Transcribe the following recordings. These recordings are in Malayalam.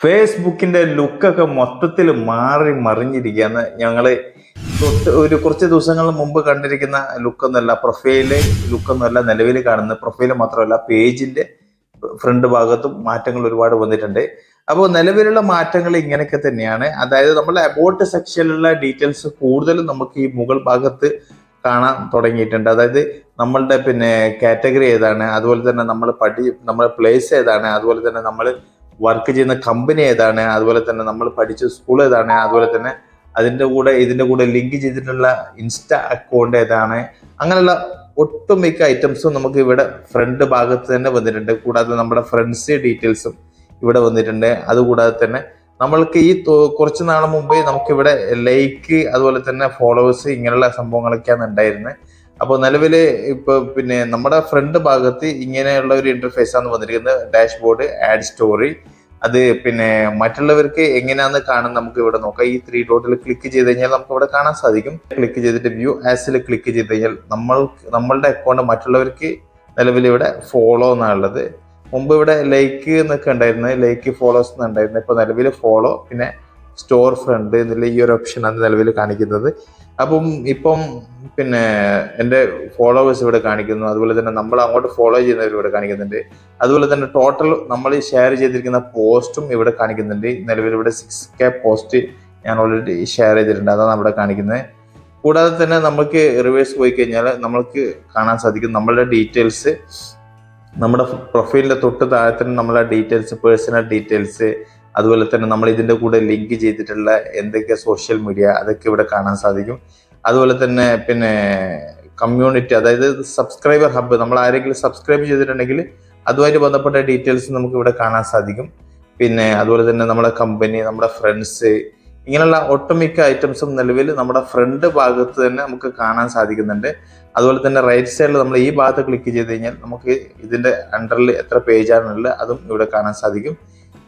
ഫേസ്ബുക്കിന്റെ ലുക്കൊക്കെ മൊത്തത്തിൽ മാറി മറിഞ്ഞിരിക്കുകയാണ്. തൊട്ട് ഒരു കുറച്ച് ദിവസങ്ങൾ മുമ്പ് കണ്ടിരിക്കുന്ന ലുക്കൊന്നുമല്ല പ്രൊഫൈൽ ലുക്കൊന്നുമല്ല നിലവിൽ കാണുന്ന പ്രൊഫൈൽ മാത്രമല്ല പേജിന്റെ ഫ്രണ്ട് ഭാഗത്തും മാറ്റങ്ങൾ ഒരുപാട് വന്നിട്ടുണ്ട്. അപ്പോൾ നിലവിലുള്ള മാറ്റങ്ങൾ ഇങ്ങനെയൊക്കെ തന്നെയാണ്. അതായത് നമ്മളെ അബോട്ട് സെക്ഷനിലുള്ള ഡീറ്റെയിൽസ് കൂടുതലും നമുക്ക് ഈ മുകൾ ഭാഗത്ത് കാണാൻ തുടങ്ങിയിട്ടുണ്ട്. അതായത് നമ്മളുടെ പിന്നെ കാറ്റഗറി ഏതാണ്? അതുപോലെ തന്നെ നമ്മൾ പഠി നമ്മുടെ പ്ലേസ് ഏതാണ്? അതുപോലെ തന്നെ നമ്മൾ വർക്ക് ചെയ്യുന്ന കമ്പനി ഏതാണ് അതുപോലെ തന്നെ നമ്മൾ പഠിച്ച സ്കൂൾ ഏതാണ് അതുപോലെ തന്നെ അതിന്റെ കൂടെ ഇതിന്റെ കൂടെ ലിങ്ക് ചെയ്തിട്ടുള്ള ഇൻസ്റ്റ അക്കൗണ്ട് ഏതാണ് അങ്ങനെയുള്ള ഒട്ടുമിക്ക ഐറ്റംസും നമുക്ക് ഇവിടെ ഫ്രണ്ട് ഭാഗത്ത് തന്നെ വന്നിട്ടുണ്ട്. കൂടാതെ നമ്മുടെ ഫ്രണ്ട്സ് ഡീറ്റെയിൽസും ഇവിടെ വന്നിട്ടുണ്ട്. അതുകൂടാതെ തന്നെ നമ്മൾക്ക് ഈ കുറച്ച് നാൾ മുമ്പേ നമുക്കിവിടെ ലൈക്ക് അതുപോലെ തന്നെ ഫോളോവേഴ്സ് ഇങ്ങനെയുള്ള സംഭവങ്ങളൊക്കെയാണ് ഉണ്ടായിരുന്നത് അപ്പോൾ നിലവിൽ ഇപ്പൊ പിന്നെ നമ്മുടെ ഫ്രണ്ട് ഭാഗത്ത് ഇങ്ങനെയുള്ള ഒരു ഇന്റർഫേസ് ആണ് വന്നിരിക്കുന്നത്. ഡാഷ്ബോർഡ് ആഡ് സ്റ്റോറി അത് പിന്നെ മറ്റുള്ളവർക്ക് എങ്ങനെയാന്ന് കാണാൻ നമുക്ക് ഇവിടെ നോക്കാം. ഈ ത്രീ ഡോട്ടിൽ ക്ലിക്ക് ചെയ്ത് കഴിഞ്ഞാൽ നമുക്ക് ഇവിടെ കാണാൻ സാധിക്കും. ക്ലിക്ക് ചെയ്തിട്ട് വ്യൂ ആസിൽ ക്ലിക്ക് ചെയ്ത് കഴിഞ്ഞാൽ നമ്മൾ നമ്മളുടെ അക്കൗണ്ട് മറ്റുള്ളവർക്ക് നിലവിൽ ഇവിടെ ഫോളോ എന്നുള്ളത് മുമ്പ് ഇവിടെ ലൈക്ക് എന്നൊക്കെ ഉണ്ടായിരുന്നത്. ലൈക്ക് ഫോളോസ് എന്നുണ്ടായിരുന്നു ഇപ്പൊ നിലവിൽ ഫോളോ പിന്നെ സ്റ്റോർ ഫ്രണ്ട് എന്നുള്ള ഈ ഒരു ഓപ്ഷൻ ഓപ്ഷനാണ് നിലവിൽ കാണിക്കുന്നത്. അപ്പം ഇപ്പം പിന്നെ എന്റെ ഫോളോവേഴ്സ് ഇവിടെ കാണിക്കുന്നു. അതുപോലെ തന്നെ നമ്മൾ അങ്ങോട്ട് ഫോളോ ചെയ്യുന്നവർ ഇവിടെ കാണിക്കുന്നുണ്ട്. അതുപോലെ തന്നെ ടോട്ടൽ നമ്മൾ ഷെയർ ചെയ്തിരിക്കുന്ന പോസ്റ്റും ഇവിടെ കാണിക്കുന്നുണ്ട്. നിലവിൽ ഇവിടെ സിക്സ് കെ പോസ്റ്റ് ഞാൻ ഓൾറെഡി ഷെയർ ചെയ്തിട്ടുണ്ട്. അതാണ് അവിടെ കാണിക്കുന്നത്. കൂടാതെ തന്നെ നമുക്ക് റിവേഴ്സ് പോയി കഴിഞ്ഞാൽ നമ്മൾക്ക് കാണാൻ സാധിക്കും. നമ്മളുടെ ഡീറ്റെയിൽസ് നമ്മുടെ പ്രൊഫൈലിന്റെ തൊട്ട് താഴെ തന്നെ നമ്മളെ ഡീറ്റെയിൽസ് പേഴ്സണൽ ഡീറ്റെയിൽസ് അതുപോലെ തന്നെ നമ്മൾ ഇതിന്റെ കൂടെ ലിങ്ക് ചെയ്തിട്ടുള്ള എന്തൊക്കെ സോഷ്യൽ മീഡിയ അതൊക്കെ ഇവിടെ കാണാൻ സാധിക്കും. അതുപോലെ തന്നെ പിന്നെ കമ്മ്യൂണിറ്റി അതായത് സബ്സ്ക്രൈബർ ഹബ്ബ് നമ്മൾ ആരെങ്കിലും സബ്സ്ക്രൈബ് ചെയ്തിട്ടുണ്ടെങ്കിൽ അതുമായിട്ട് ബന്ധപ്പെട്ട ഡീറ്റെയിൽസ് നമുക്ക് ഇവിടെ കാണാൻ സാധിക്കും. പിന്നെ അതുപോലെ തന്നെ നമ്മുടെ കമ്പനി നമ്മുടെ ഫ്രണ്ട്സ് ഇങ്ങനെയുള്ള ഒട്ടുമിക്ക ഐറ്റംസും നിലവിൽ നമ്മുടെ ഫ്രണ്ട് ഭാഗത്ത് തന്നെ നമുക്ക് കാണാൻ സാധിക്കുന്നുണ്ട്. അതുപോലെ തന്നെ റൈറ്റ് സൈഡിൽ നമ്മൾ ഈ ഭാഗത്ത് ക്ലിക്ക് ചെയ്ത് കഴിഞ്ഞാൽ നമുക്ക് ഇതിന്റെ അണ്ടറിൽ എത്ര പേജാണുള്ളത് അതും ഇവിടെ കാണാൻ സാധിക്കും.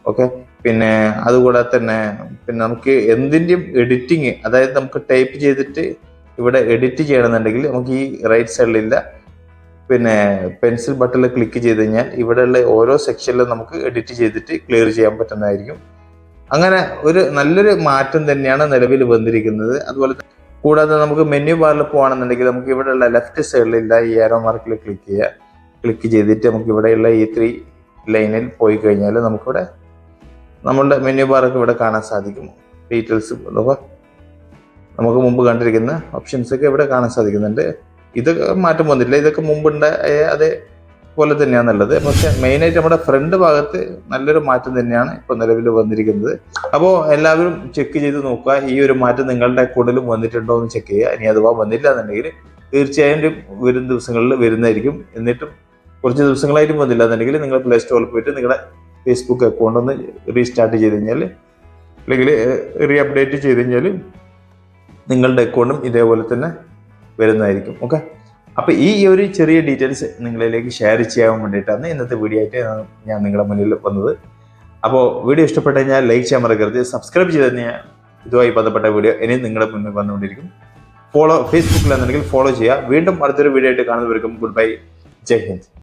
ഓക്കെ? പിന്നെ അതുകൂടാതെ തന്നെ പിന്നെ നമുക്ക് എന്തിന്റെയും എഡിറ്റിങ് അതായത് നമുക്ക് ടൈപ്പ് ചെയ്തിട്ട് ഇവിടെ എഡിറ്റ് ചെയ്യണമെന്നുണ്ടെങ്കിൽ നമുക്ക് ഈ റൈറ്റ് സൈഡിലില്ല പിന്നെ പെൻസിൽ ബട്ടണിൽ ക്ലിക്ക് ചെയ്ത് കഴിഞ്ഞാൽ ഇവിടെയുള്ള ഓരോ സെക്ഷനിലും നമുക്ക് എഡിറ്റ് ചെയ്തിട്ട് ക്ലിയർ ചെയ്യാൻ പറ്റുന്നതായിരിക്കും. അങ്ങനെ ഒരു നല്ലൊരു മാറ്റം തന്നെയാണ് നിലവിൽ വന്നിരിക്കുന്നത്. അതുപോലെ കൂടാതെ നമുക്ക് മെനു ബാറിൽ പോകുകയാണെന്നുണ്ടെങ്കിൽ നമുക്ക് ഇവിടെയുള്ള ലെഫ്റ്റ് സൈഡിലുള്ള ഈ ആരോ മാർക്കിൽ ക്ലിക്ക് ചെയ്യുക ക്ലിക്ക് ചെയ്തിട്ട് നമുക്ക് ഇവിടെയുള്ള ഈ ത്രീ ലൈനിൽ പോയി കഴിഞ്ഞാൽ നമുക്കിവിടെ നമ്മളുടെ മെനു ബാറൊക്കെ ഇവിടെ കാണാൻ സാധിക്കും ഡീറ്റെയിൽസ് നമുക്ക് മുമ്പ് കണ്ടിരിക്കുന്ന ഓപ്ഷൻസ് ഒക്കെ ഇവിടെ കാണാൻ സാധിക്കുന്നുണ്ട്. ഇതൊക്കെ മാറ്റം വന്നിട്ടില്ല. ഇതൊക്കെ മുമ്പുണ്ട അതേപോലെ തന്നെയാണുള്ളത് പക്ഷെ മെയിനായിട്ട് നമ്മുടെ ഫ്രണ്ട് ഭാഗത്ത് നല്ലൊരു മാറ്റം തന്നെയാണ് ഇപ്പോൾ നിലവിൽ വന്നിരിക്കുന്നത്. അപ്പോൾ എല്ലാവരും ചെക്ക് ചെയ്ത് നോക്കുക. ഈ ഒരു മാറ്റം നിങ്ങളുടെ കൂടുതലും വന്നിട്ടുണ്ടോ എന്ന് ചെക്ക് ചെയ്യുക. ഇനി അഥവാ വന്നില്ല എന്നുണ്ടെങ്കിൽ തീർച്ചയായും വരും ദിവസങ്ങളിൽ വരുന്നതായിരിക്കും. എന്നിട്ടും കുറച്ച് ദിവസങ്ങളായിട്ടും വന്നില്ല എന്നുണ്ടെങ്കിൽ നിങ്ങൾ പ്ലേ സ്റ്റോറിൽ പോയിട്ട് നിങ്ങളുടെ ഫേസ്ബുക്ക് അക്കൗണ്ട് ഒന്ന് റീസ്റ്റാർട്ട് ചെയ്ത് കഴിഞ്ഞാൽ അല്ലെങ്കിൽ റീ അപ്ഡേറ്റ് ചെയ്ത് കഴിഞ്ഞാൽ നിങ്ങളുടെ അക്കൗണ്ടും ഇതേപോലെ തന്നെ വരുന്നതായിരിക്കും. ഓക്കെ അപ്പോൾ ഈ ഒരു ചെറിയ ഡീറ്റെയിൽസ് നിങ്ങളിലേക്ക് ഷെയർ ചെയ്യാൻ വേണ്ടിയിട്ടാണ് ഇന്നത്തെ വീഡിയോ ആയിട്ട് ഞാൻ- നിങ്ങളുടെ മുന്നിൽ വന്നത്. അപ്പോൾ വീഡിയോ ഇഷ്ടപ്പെട്ട് കഴിഞ്ഞാൽ ലൈക്ക് ചെയ്യാൻ മറക്കരുത്. സബ്സ്ക്രൈബ് ചെയ്ത് കഴിഞ്ഞാൽ ഇതുമായി ബന്ധപ്പെട്ട വീഡിയോ ഇനിയും നിങ്ങളുടെ മുന്നിൽ വന്നുകൊണ്ടിരിക്കും. ഫോളോ ഫേസ്ബുക്കിൽ എന്നുണ്ടെങ്കിൽ ഫോളോ ചെയ്യുക. വീണ്ടും അടുത്തൊരു വീഡിയോ ആയിട്ട് കാണുന്നവർക്കും ഗുഡ് ബൈ ജയ് ഹിന്ദ്.